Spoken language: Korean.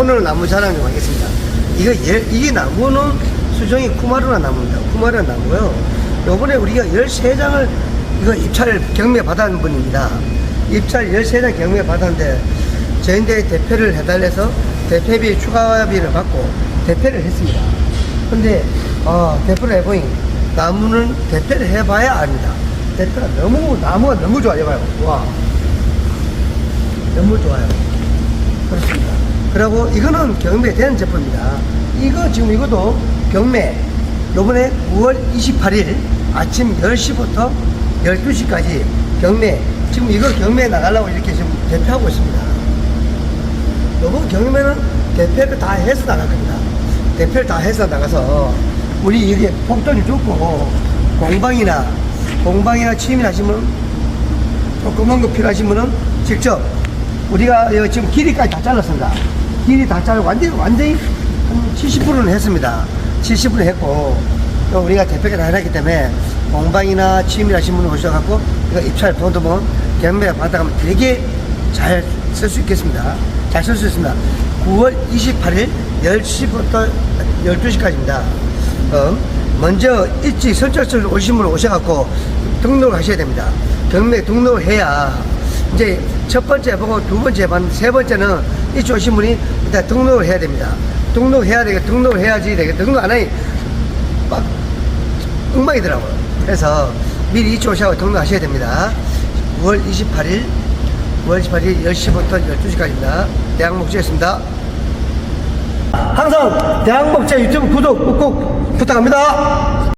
오늘 나무 자랑 좀 하겠습니다. 이거 예, 이게 나무는 수정이 쿠마르나 나무입니다. 쿠마르나 나무요. 요번에 우리가 13장을 이거 입찰 경매 받은 분입니다. 입찰 13장 경매 받았는데 저희한테 대표를 해달래서 대표비 추가비를 받고 대표를 했습니다. 근데 어, 대표를 해보니 나무는 대표를 해봐야 압니다. 대표가 너무 나무가 너무 좋아요. 와 너무 좋아요. 그렇습니다. 그리고 이거는 경매된 제품입니다. 이거 지금 이것도 경매 요번에 9월 28일 아침 10시부터 12시까지 경매 지금 이거 경매 나가려고 이렇게 지금 대표하고 있습니다. 요번 경매는 대표를 다 해서 나갈 겁니다. 대표를 다 해서 나가서 우리 이게 폭돈이 좋고 공방이나 공방이나 취미나 하시면 조그만 거 필요하시면은 직접 우리가 지금 길이까지 다 잘랐습니다. 길이 다 자르고 완전히 완전히 한 70%는 했습니다. 70% 했고 또 우리가 대표가 다 해놨기 때문에 공방이나 취미나 하시는 분 오셔갖고 이거 입찰 돈도 뭐 경매 받아가면 되게 잘 쓸 수 있겠습니다. 잘 쓸 수 있습니다. 9월 28일 10시부터 12시까지입니다. 어, 먼저 일찍 선착순 오신 분 오셔갖고 등록을 하셔야 됩니다. 경매 등록을 해야 이제 첫 번째 보고 두 번째 반, 세 번째는 오신 분이 일단 등록을 해야 됩니다. 등록해야 되게 등록을 해야지 되게 등록 안 하니 막 엉망이더라고요. 그래서 미리 일찍 오셔서 등록하셔야 됩니다. 9월 28일, 9월 28일 10시부터 12시까지입니다. 대학목지였습니다. 항상 대학목재 유튜브 구독 꾹꾹 부탁합니다.